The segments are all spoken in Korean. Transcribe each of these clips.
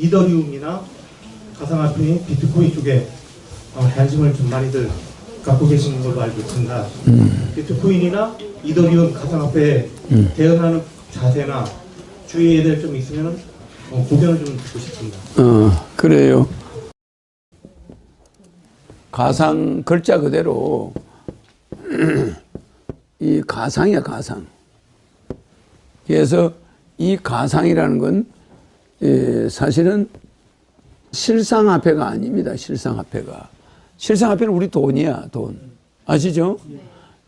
이더리움이나 가상화폐인 비트코인 쪽에 어, 관심을 좀 많이들 갖고 계시는 걸로 알고 있습니다. 비트코인이나 이더리움 가상화폐에 대응하는 자세나 주의해야 될 점이 있으면 어, 고견을 좀 듣고 싶습니다. 어, 그래요. 가상 글자 그대로 이 가상이야 가상. 그래서 이 가상이라는 건 예, 사실은 실상화폐가 아닙니다. 실상화폐가. 실상화폐는 우리 돈이야 돈. 아시죠?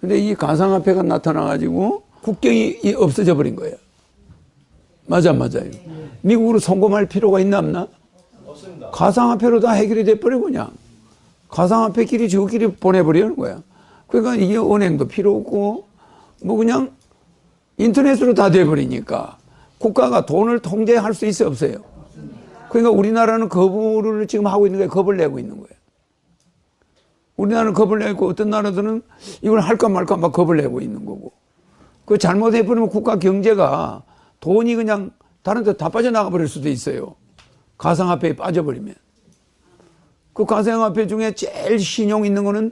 근데 이 가상화폐가 나타나가지고 국경이 이 없어져 버린 거예요. 맞아 맞아요. 미국으로 송금할 필요가 있나 없나? 가상화폐로 다 해결이 돼버리고 그냥 가상화폐끼리 저끼리 보내버리는 거야. 그러니까 이게 은행도 필요 없고 뭐 그냥 인터넷으로 다 돼버리니까 국가가 돈을 통제할 수 있어 없어요. 그러니까 우리나라는 거부를 지금 하고 있는 거예요. 겁을 내고 있는 거예요. 우리나라는 겁을 내고 어떤 나라들은 이걸 할까 말까 막 겁을 내고 있는 거고. 그 잘못해버리면 국가 경제가 돈이 그냥 다른 데 다 빠져나가 버릴 수도 있어요. 가상화폐에 빠져버리면. 그 가상화폐 중에 제일 신용 있는 거는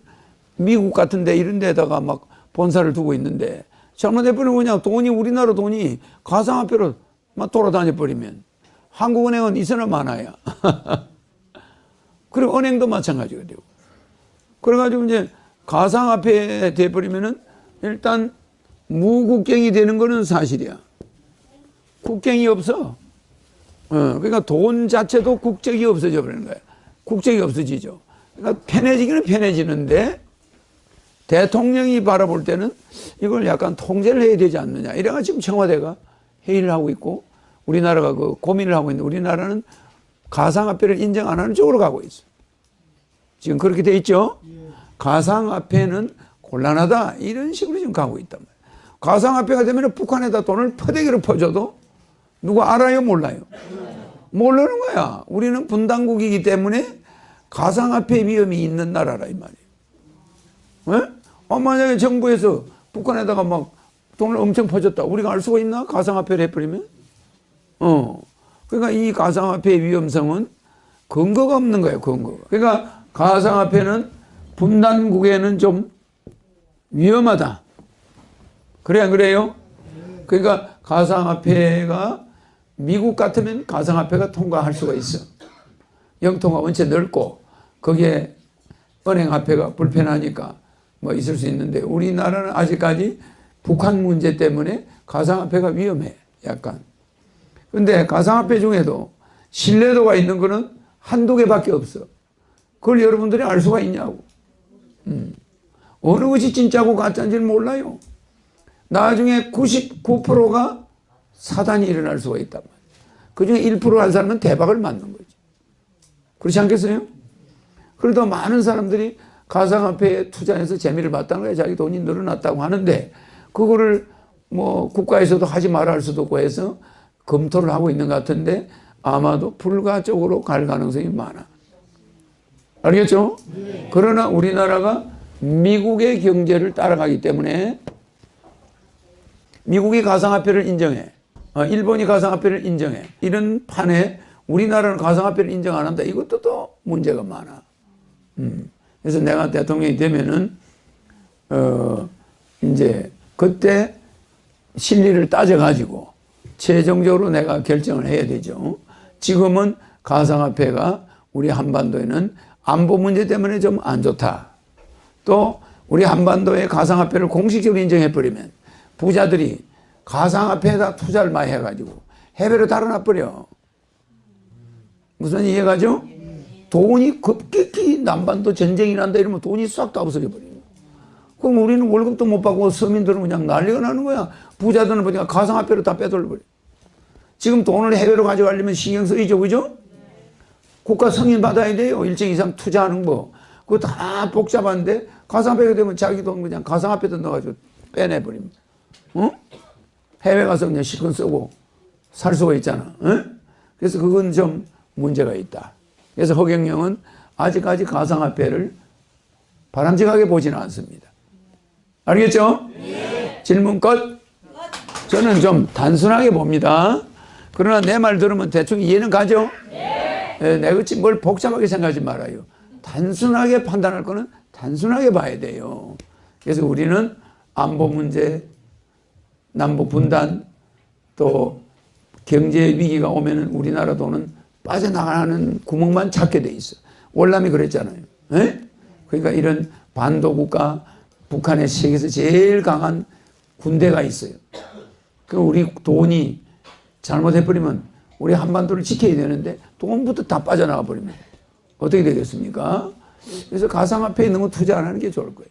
미국 같은 데 이런 데다가 막 본사를 두고 있는데 잘못해 버리면 그냥 돈이 우리나라 돈이 가상화폐로 막 돌아다녀 버리면 한국은행은 이서나 많아야. 그리고 은행도 마찬가지가 되고. 그래가지고 이제 가상화폐 돼버리면은 일단 무국경이 되는 거는 사실이야. 국경이 없어. 어, 그러니까 돈 자체도 국적이 없어져 버리는 거야. 국적이 없어지죠. 그러니까 편해지기는 편해지는데 대통령이 바라볼 때는 이걸 약간 통제를 해야 되지 않느냐. 이래가 지금 청와대가 회의를 하고 있고 우리나라가 그 고민을 하고 있는데 우리나라는 가상화폐를 인정 안 하는 쪽으로 가고 있어. 지금 그렇게 돼 있죠? 가상화폐는 곤란하다. 이런 식으로 지금 가고 있단 말이에요. 가상화폐가 되면 북한에다 돈을 퍼대기로 퍼줘도 누가 알아요? 몰라요? 모르는 거야. 우리는 분단국이기 때문에 가상화폐 위험이 있는 나라라 이 말이에요. 왜? 어, 만약에 정부에서 북한에다가 막 돈을 엄청 퍼줬다. 우리가 알 수가 있나? 가상화폐를 해버리면? 어. 그러니까 이 가상화폐의 위험성은 근거가 없는 거예요, 근거가. 그러니까 가상화폐는 분단국에는 좀 위험하다. 그래, 안 그래요? 그러니까 가상화폐가 미국 같으면 가상화폐가 통과할 수가 있어. 영통화 원체 넓고 거기에 은행화폐가 불편하니까 뭐 있을 수 있는데 우리나라는 아직까지 북한 문제 때문에 가상화폐가 위험해. 약간. 근데 가상화폐 중에도 신뢰도가 있는 거는 한두 개밖에 없어. 그걸 여러분들이 알 수가 있냐고. 음. 어느 것이 진짜고 가짜인지는 몰라요. 나중에 99%가 사단이 일어날 수가 있단 말이에요. 그 중에 1%한 사람은 대박을 맞는 거지. 그렇지 않겠어요? 그래도 많은 사람들이 가상화폐에 투자해서 재미를 봤다는 거예요. 자기 돈이 늘어났다고 하는데, 그거를 뭐 국가에서도 하지 말아 할 수도 없고 해서 검토를 하고 있는 것 같은데, 아마도 불가 쪽으로 갈 가능성이 많아. 알겠죠? 그러나 우리나라가 미국의 경제를 따라가기 때문에 미국이 가상화폐를 인정해. 어, 일본이 가상화폐를 인정해. 이런 판에 우리나라는 가상화폐를 인정 안 한다. 이것도 또 문제가 많아. 음. 그래서 내가 대통령이 되면은, 어, 이제 그때 실리를 따져가지고 최종적으로 내가 결정을 해야 되죠. 지금은 가상화폐가 우리 한반도에는 안보 문제 때문에 좀 안 좋다. 또 우리 한반도에 가상화폐를 공식적으로 인정해버리면 부자들이 가상화폐에다 투자를 많이 해가지고 해외로 달아나버려. 무슨 이해가죠? 돈이 급격히 남반도 전쟁이 난다 이러면 돈이 싹 다 없어져 버려요. 그럼 우리는 월급도 못 받고 서민들은 그냥 난리가 나는 거야. 부자들은 보니까 가상화폐로 다 빼돌려버려. 지금 돈을 해외로 가져가려면 신경 쓰이죠, 그죠? 국가 승인 받아야 돼요. 일정 이상 투자하는 거. 그거 다 복잡한데 가상화폐가 되면 자기 돈 그냥 가상화폐도 넣어가지고 빼내버립니다. 어? 해외 가서 그냥 실컷 쓰고 살 수가 있잖아. 어? 그래서 그건 좀 문제가 있다. 그래서 허경영은 아직까지 가상화폐를 바람직하게 보지는 않습니다. 알겠죠? 질문 끝. 저는 좀 단순하게 봅니다. 그러나 내 말 들으면 대충 이해는 가죠? 에, 내가 지금 뭘 복잡하게 생각하지 말아요. 단순하게 판단할 거는 단순하게 봐야 돼요. 그래서 우리는 안보 문제, 남북 분단, 또 경제 위기가 오면은 우리나라 돈은 빠져나가는 구멍만 찾게 돼 있어. 월남이 그랬잖아요. 에? 그러니까 이런 반도 국가, 북한의 세계에서 제일 강한 군대가 있어요. 그 우리 돈이 잘못해버리면 우리 한반도를 지켜야 되는데 돈부터 다 빠져나가 버리면 어떻게 되겠습니까? 그래서 가상화폐에 너무 투자 안 하는 게 좋을 거예요.